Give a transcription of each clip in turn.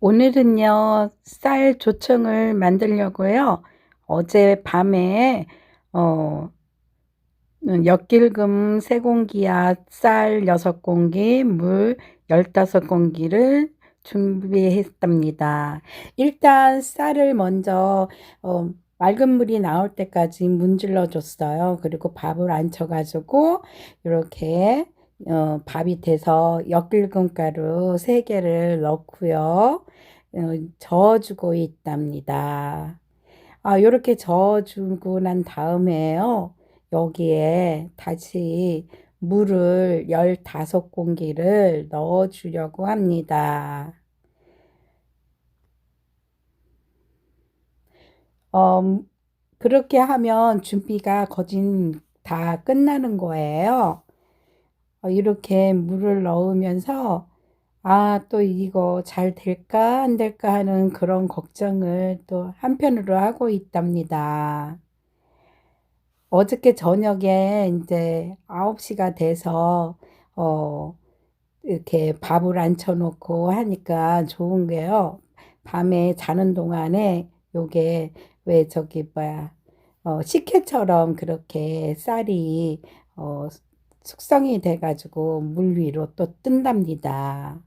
오늘은요, 쌀 조청을 만들려고요. 어제 밤에, 어, 엿길금 3공기와 쌀 6공기, 물 15공기를 준비했답니다. 일단 쌀을 먼저, 어, 맑은 물이 나올 때까지 문질러 줬어요. 그리고 밥을 안쳐가지고, 이렇게, 어, 밥이 돼서 엿길금 가루 3개를 넣고요. 어, 저어주고 있답니다. 아, 요렇게 저어주고 난 다음에요. 여기에 다시 물을 15공기를 넣어 주려고 합니다. 어, 그렇게 하면 준비가 거진 다 끝나는 거예요. 어, 이렇게 물을 넣으면서 아, 또 이거 잘 될까 안 될까 하는 그런 걱정을 또 한편으로 하고 있답니다. 어저께 저녁에 이제 9시가 돼서 어 이렇게 밥을 앉혀 놓고 하니까 좋은 게요. 밤에 자는 동안에 요게 왜 저기 뭐야 어 식혜처럼 그렇게 쌀이 어 숙성이 돼가지고 물 위로 또 뜬답니다.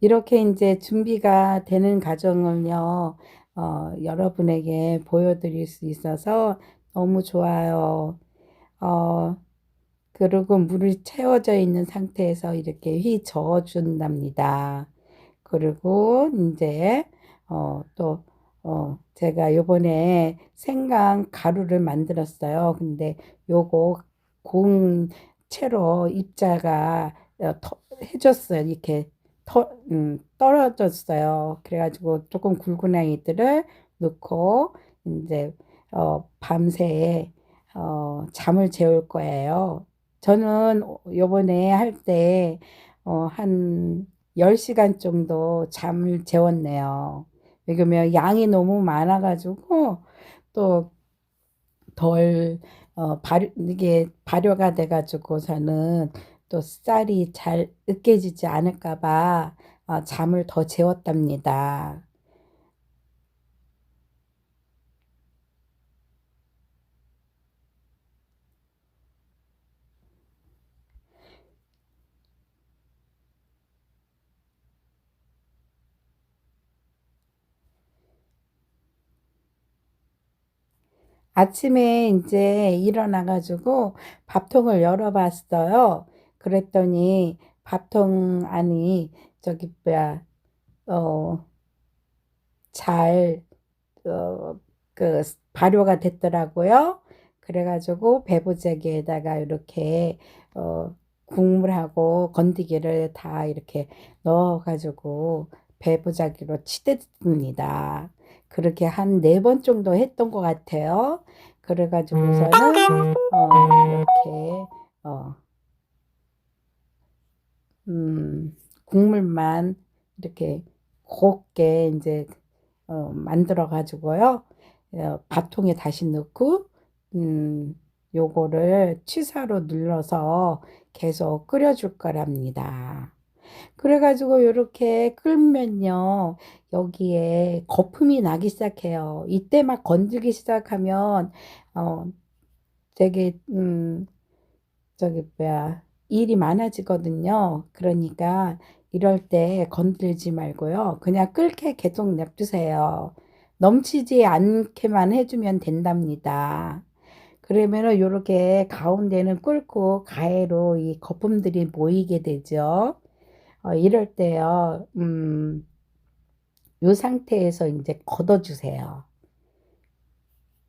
이렇게 이제 준비가 되는 과정을요, 어, 여러분에게 보여드릴 수 있어서 너무 좋아요. 어, 그리고 물이 채워져 있는 상태에서 이렇게 휘 저어 준답니다. 그리고 이제, 어, 또, 어, 제가 요번에 생강 가루를 만들었어요. 근데 요거 고운 채로 입자가 어, 터- 해줬어요. 이렇게 터, 음, 떨어졌어요. 그래가지고 조금 굵은 아이들을 넣고 이제 어, 밤새 어, 잠을 재울 거예요. 저는 요번에 할 때 어, 한 10시간 정도 잠을 재웠네요. 왜냐면 양이 너무 많아가지고 또 덜, 어, 발효, 이게 발효가 돼가지고서는 또 쌀이 잘 으깨지지 않을까 봐 어, 잠을 더 재웠답니다. 아침에 이제 일어나가지고 밥통을 열어봤어요. 그랬더니 밥통 안이 저기 뭐야, 어, 잘, 어, 그 발효가 됐더라고요. 그래가지고 배부재기에다가 이렇게 어, 국물하고 건더기를 다 이렇게 넣어가지고 배부자기로 치댔습니다. 그렇게 한 네 번 정도 했던 것 같아요. 그래가지고서는 어, 이렇게 어, 음, 국물만 이렇게 곱게 이제 어, 만들어 가지고요. 어, 밥통에 다시 넣고 음, 요거를 취사로 눌러서 계속 끓여줄 거랍니다. 그래가지고 이렇게 끓면요, 여기에 거품이 나기 시작해요. 이때 막 건들기 시작하면, 어, 되게, 음, 저기, 뭐야, 일이 많아지거든요. 그러니까 이럴 때 건들지 말고요. 그냥 끓게 계속 냅두세요. 넘치지 않게만 해주면 된답니다. 그러면은 이렇게 가운데는 끓고 가해로 이 거품들이 모이게 되죠. 어, 이럴 때요, 음, 요 상태에서 이제 걷어주세요.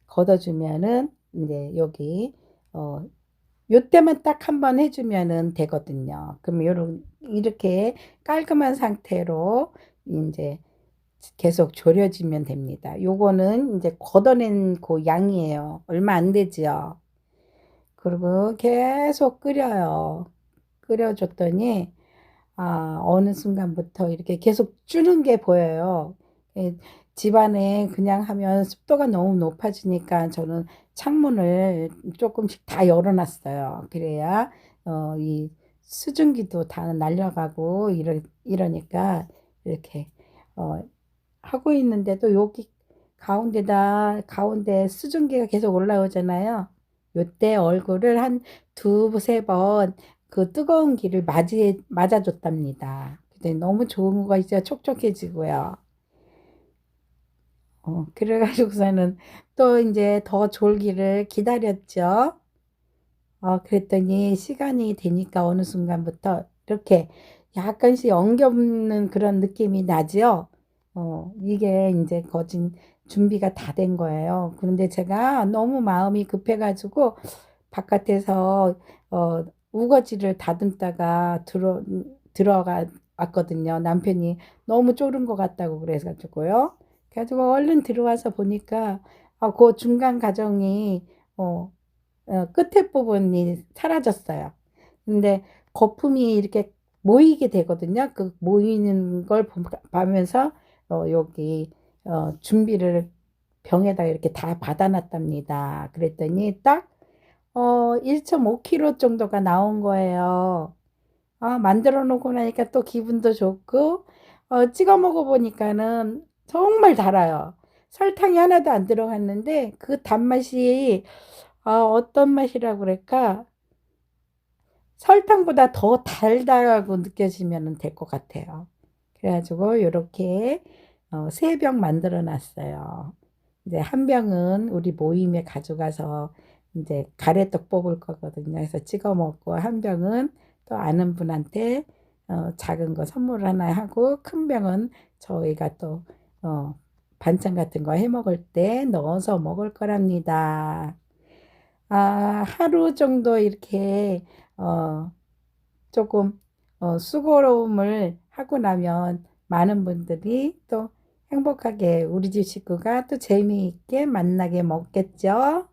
걷어주면은 이제 여기 어, 요때만 딱 한 번 해주면은 되거든요. 그럼 요런 이렇게 깔끔한 상태로 이제 계속 졸여지면 됩니다. 요거는 이제 걷어낸 그 양이에요. 얼마 안 되지요. 그리고 계속 끓여요. 끓여줬더니 아, 어느 순간부터 이렇게 계속 주는 게 보여요. 예, 집안에 그냥 하면 습도가 너무 높아지니까 저는 창문을 조금씩 다 열어놨어요. 그래야 어, 이 수증기도 다 날려가고 이러, 이러니까 이렇게 어, 하고 있는데도 여기 가운데다 가운데 수증기가 계속 올라오잖아요. 요때 얼굴을 한 두세 번 그 뜨거운 기를 맞이, 맞아줬답니다. 근데 너무 좋은 거가 있어요. 촉촉해지고요. 어, 그래가지고서는 또 이제 더 졸기를 기다렸죠. 어, 그랬더니 시간이 되니까 어느 순간부터 이렇게 약간씩 엉겹는 그런 느낌이 나죠. 어, 이게 이제 거진 준비가 다 된 거예요. 그런데 제가 너무 마음이 급해가지고 바깥에서 어, 우거지를 다듬다가 들어, 들어가 왔거든요. 남편이 너무 졸은 것 같다고 그래가지고요. 그래가지고 얼른 들어와서 보니까 아, 그 중간 과정이 어, 어, 끝에 부분이 사라졌어요. 근데 거품이 이렇게 모이게 되거든요. 그 모이는 걸 보- 보면서 어, 여기 어, 준비를 병에다가 이렇게 다 받아놨답니다. 그랬더니 딱 어, 1.5kg 정도가 나온 거예요. 아, 만들어 놓고 나니까 또 기분도 좋고, 어, 찍어 먹어보니까는 정말 달아요. 설탕이 하나도 안 들어갔는데, 그 단맛이, 아, 어떤 맛이라고 그럴까? 설탕보다 더 달다고 느껴지면 될 것 같아요. 그래가지고, 이렇게, 어, 세병 만들어 놨어요. 이제 한 병은 우리 모임에 가져가서 이제 가래떡 뽑을 거거든요. 그래서 찍어 먹고, 한 병은 또 아는 분한테 어, 작은 거 선물 하나 하고 큰 병은 저희가 또 어, 반찬 같은 거 해 먹을 때 넣어서 먹을 거랍니다. 아, 하루 정도 이렇게 어, 조금 어, 수고로움을 하고 나면 많은 분들이 또 행복하게 우리 집 식구가 또 재미있게 만나게 먹겠죠.